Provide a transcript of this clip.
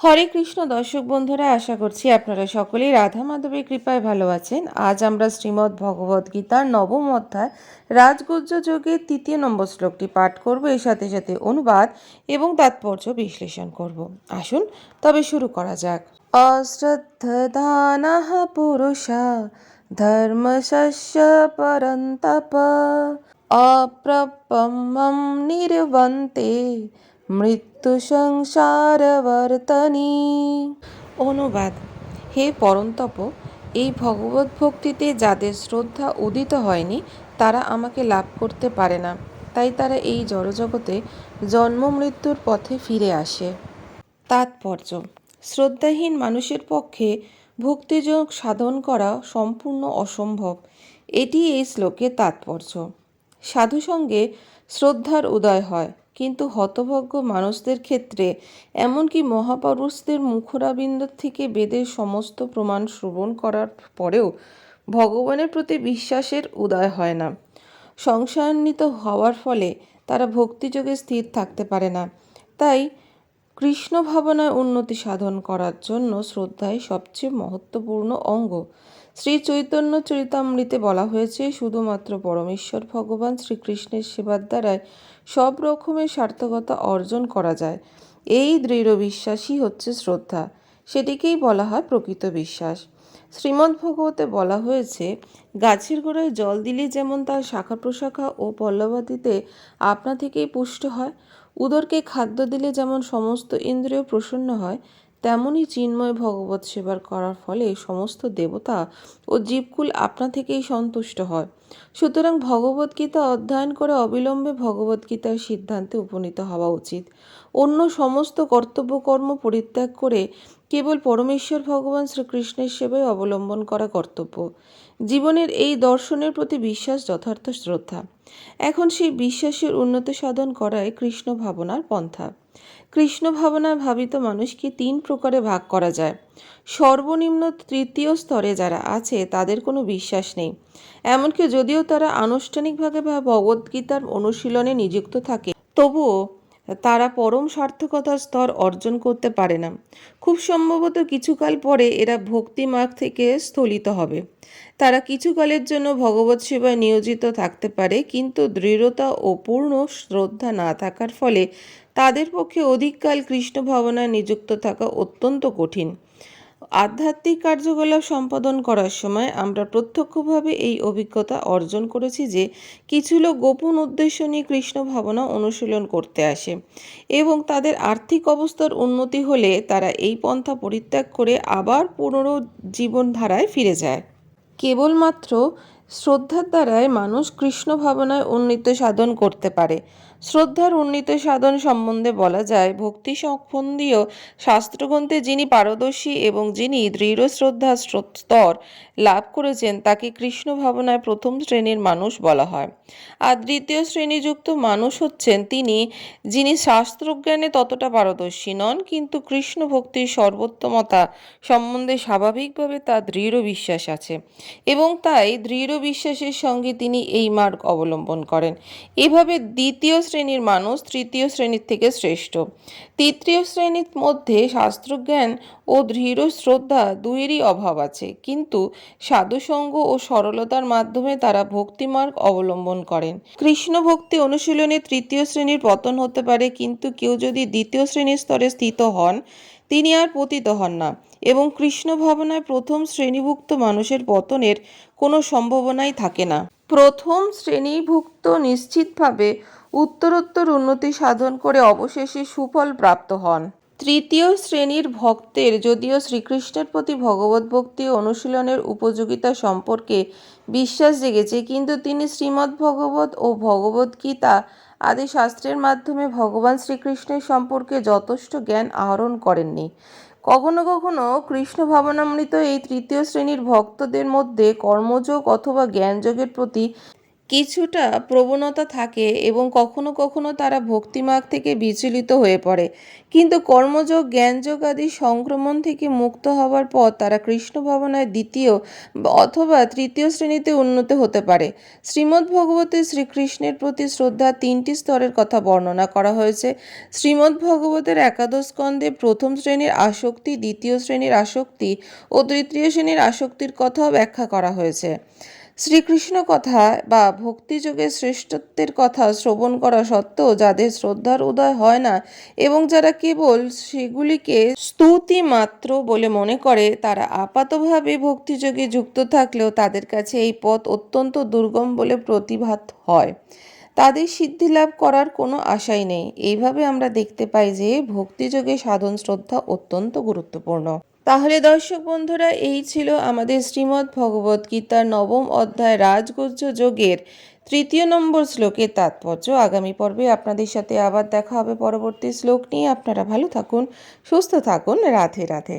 হরে কৃষ্ণ দর্শক বন্ধুরা, আশা করছি আপনারা সকলেই রাধা মাধবের কৃপায় ভালো আছেন। আজ আমরা শ্রীমদ্ ভগবদ গীতার নবম অধ্যায়, রাজগুজ্জ যোগের তৃতীয় নম্বর শ্লোকটি পাঠ করব। এর সাথে সাথে অনুবাদ এবং তাৎপর্য বিশ্লেষণ করব। আসুন, তবে শুরু করা যাক। অশ্রদ্ধানাহ পুরুষা, ধর্মশস্য পরন্তপ। অপ্রপমম নির্বন্তে মৃত্যু সংসারবর্তনী অনুবাদ। হে পরন্তপ, এই ভগবত ভক্তিতে যাদের শ্রদ্ধা উদিত হয়নি, তারা আমাকে লাভ করতে পারে না। তাই তারা এই জড়জগতে জন্ম মৃত্যুর পথে ফিরে আসে। তাৎপর্য। শ্রদ্ধাহীন মানুষের পক্ষে ভক্তিযোগ সাধন করা সম্পূর্ণ অসম্ভব। এটি এই শ্লোকের তাৎপর্য। সাধুসঙ্গে শ্রদ্ধার উদয় হয়। কিন্তু হতভাগ্য মানুষদের ক্ষেত্রে এমনকি মহাপুরুষদের মুখরাবিন্দ থেকে বেদের সমস্ত প্রমাণ শ্রবণ করার পরেও ভগবানের প্রতি বিশ্বাসের উদয় হয় না। সংশয়ান্বিত হওয়ার ফলে তারা ভক্তিযোগে স্থির থাকতে পারে না। তাই কৃষ্ণ ভাবনায় উন্নতি সাধন করার জন্য শ্রদ্ধাই সবচেয়ে মহত্বপূর্ণ অঙ্গ। শ্রী চৈতন্য চরিতামৃতে বলা হয়েছে, শুধুমাত্র পরমেশ্বর ভগবান শ্রীকৃষ্ণের সেবার দ্বারাই সব রকমের সার্থকতা অর্জন করা যায়। এই দৃঢ় বিশ্বাসই হচ্ছে শ্রদ্ধা। সেটিকেই বলা হয় প্রকৃত বিশ্বাস। শ্রীমদ্ ভগবতে বলা হয়েছে, গাছের গোড়ায় জল দিলে যেমন তার শাখা প্রশাখা ও পল্লবাদিতে আপনা থেকেই পুষ্ট হয়, উদরকে খাদ্য দিলে যেমন সমস্ত ইন্দ্রিয় প্রসন্ন হয় তেমনই চিন্ময় ভগবত সেবার করার ফলে সমস্ত দেবতা ও জীবকুল আপনা থেকেই সন্তুষ্ট হয়। সুতরাং ভগবদ্গীতা অধ্যয়ন করে অবিলম্বে ভগবদ্গীতার সিদ্ধান্তে উপনীত হওয়া উচিত। অন্য সমস্ত কর্তব্যকর্ম পরিত্যাগ করে কেবল পরমেশ্বর ভগবান শ্রীকৃষ্ণের সেবায় অবলম্বন করা কর্তব্য। জীবনের এই দর্শনের প্রতি বিশ্বাস যথার্থ শ্রদ্ধা। এখন সেই বিশ্বাসের উন্নতি সাধন করায় কৃষ্ণ ভাবনার পন্থা। কৃষ্ণ ভাবনায় ভাবিত মানুষকে তিন প্রকারে ভাগ করা যায়। সর্বনিম্ন তৃতীয় স্তরে যারা আছে, তাদের কোনো বিশ্বাস নেই। এমনকি যদিও তারা আনুষ্ঠানিকভাবে বা ভগবদ্গীতার অনুশীলনে নিযুক্ত থাকে, তবুও তারা পরম সার্থকতার স্তর অর্জন করতে পারে না। খুব সম্ভবত কিছুকাল পরে এরা ভক্তিমার্গ থেকে স্থলিত হবে। তারা কিছুকালের জন্য ভগবত সেবায় নিয়োজিত থাকতে পারে, কিন্তু দৃঢ়তা ও পূর্ণ শ্রদ্ধা না থাকার ফলে তাদের পক্ষে অধিককাল কৃষ্ণ ভাবনায় নিযুক্ত থাকা অত্যন্ত কঠিন। আধ্যাত্মিক কার্যকলাপ সম্পাদন করার সময় আমরা প্রত্যক্ষভাবে এই অভিজ্ঞতা অর্জন করেছি যে কিছু লোক গোপন উদ্দেশ্য নিয়ে কৃষ্ণ ভাবনা অনুশীলন করতে আসে এবং তাদের আর্থিক অবস্থার উন্নতি হলে তারা এই পন্থা পরিত্যাগ করে আবার পুনরুজ্জীবনধারায় ফিরে যায়। কেবলমাত্র শ্রদ্ধার দ্বারাই মানুষ কৃষ্ণ ভাবনায় উন্নীত সাধন করতে পারে। শ্রদ্ধার উন্নীত সাধন সম্বন্ধে বলা যায়, ভক্তি সম্বন্ধীয় শাস্ত্রগ্রন্থে যিনি পারদর্শী এবং যিনি দৃঢ় শ্রদ্ধা স্তর লাভ করেছেন, তাকে কৃষ্ণ ভাবনায় প্রথম শ্রেণির মানুষ বলা হয়। আর দ্বিতীয় শ্রেণীযুক্ত মানুষ হচ্ছেন তিনি, যিনি শাস্ত্রজ্ঞানে ততটা পারদর্শী নন, কিন্তু কৃষ্ণ ভক্তির সর্বোত্তমতা সম্বন্ধে স্বাভাবিকভাবে তার দৃঢ় বিশ্বাস আছে এবং তাই দৃঢ় বিশ্বাসের সঙ্গে তিনি এই মার্গ অবলম্বন করেন। এভাবে দ্বিতীয় শ্রেণির মানুষ তৃতীয় শ্রেণির থেকে শ্রেষ্ঠ। তৃতীয় শ্রেণির মধ্যে শাস্ত্রজ্ঞান ও দৃঢ় শ্রদ্ধা দুইয়েরই অভাব আছে। কিন্তু সাধুসঙ্গ ও সরলতার মাধ্যমে তারা ভক্তিমার্গ অবলম্বন করেন। কৃষ্ণ ভক্তি অনুশীলনে তৃতীয় শ্রেণির পতন হতে পারে, কিন্তু কেউ যদি দ্বিতীয় শ্রেণির স্তরে স্থিত হন, তিনি আর পতিত হন না। এবং কৃষ্ণ ভাবনায় প্রথম শ্রেণীভুক্ত মানুষের পতনের কোনো সম্ভাবনাই থাকে না। প্রথম শ্রেণীভুক্ত নিশ্চিতভাবে উত্তরোত্তর উন্নতি সাধন করে অবশেষে সুফল প্রাপ্ত হন। তৃতীয় শ্রেণির ভক্তের যদিও শ্রীকৃষ্ণের প্রতি ভগবত ভক্তি অনুশীলনের উপযোগিতা সম্পর্কে বিশ্বাস জেগেছে, কিন্তু তিনি শ্রীমদ্ ভগবত ও ভগবদ্গীতা আদি শাস্ত্রের মাধ্যমে ভগবান শ্রীকৃষ্ণের সম্পর্কে যথেষ্ট জ্ঞান আহরণ করেননি। কখনো কখনো কৃষ্ণ ভাবনামৃত এই তৃতীয় শ্রেণির ভক্তদের মধ্যে কর্মযোগ অথবা জ্ঞানযোগের প্রতি কিছুটা প্রবণতা থাকে এবং কখনো কখনো তারা ভক্তিমার্গ থেকে বিচলিত হয়ে পড়ে। কিন্তু কর্মযোগ জ্ঞানযোগ আদি সংক্রমণ থেকে মুক্ত হওয়ার পর তারা কৃষ্ণ ভাবনায় দ্বিতীয় অথবা তৃতীয় শ্রেণীতে উন্নত হতে পারে। শ্রীমদ্ ভগবতে শ্রীকৃষ্ণের প্রতি শ্রদ্ধা তিনটি স্তরের কথা বর্ণনা করা হয়েছে। শ্রীমদ্ ভগবতের একাদশ স্কন্ধে প্রথম শ্রেণির আসক্তি, দ্বিতীয় শ্রেণির আসক্তি ও তৃতীয় শ্রেণির আসক্তির কথাও ব্যাখ্যা করা হয়েছে। শ্রীকৃষ্ণ কথা বা ভক্তিযোগের শ্রেষ্ঠত্বের কথা শ্রবণ করা সত্ত্বেও যাদের শ্রদ্ধার উদয় হয় না এবং যারা কেবল সেগুলিকে স্তুতি মাত্র বলে মনে করে, তারা আপাতভাবে ভক্তিযোগে যুক্ত থাকলেও তাদের কাছে এই পথ অত্যন্ত দুর্গম বলে প্রতিভাত হয়। তাদের সিদ্ধি লাভ করার কোনো আশাই নেই। এইভাবে আমরা দেখতে পাই যে ভক্তিযোগে সাধন শ্রদ্ধা অত্যন্ত গুরুত্বপূর্ণ। তাহলে দর্শক বন্ধুরা, এই ছিল আমাদের শ্রীমদ্ ভগবত গীতার নবম অধ্যায় রাজগুজ্জ যোগের তৃতীয় নম্বর শ্লোকের তাৎপর্য। আগামী পর্বে আপনাদের সাথে আবার দেখা হবে পরবর্তী শ্লোক নিয়ে। আপনারা ভালো থাকুন, সুস্থ থাকুন। রাধে রাধে।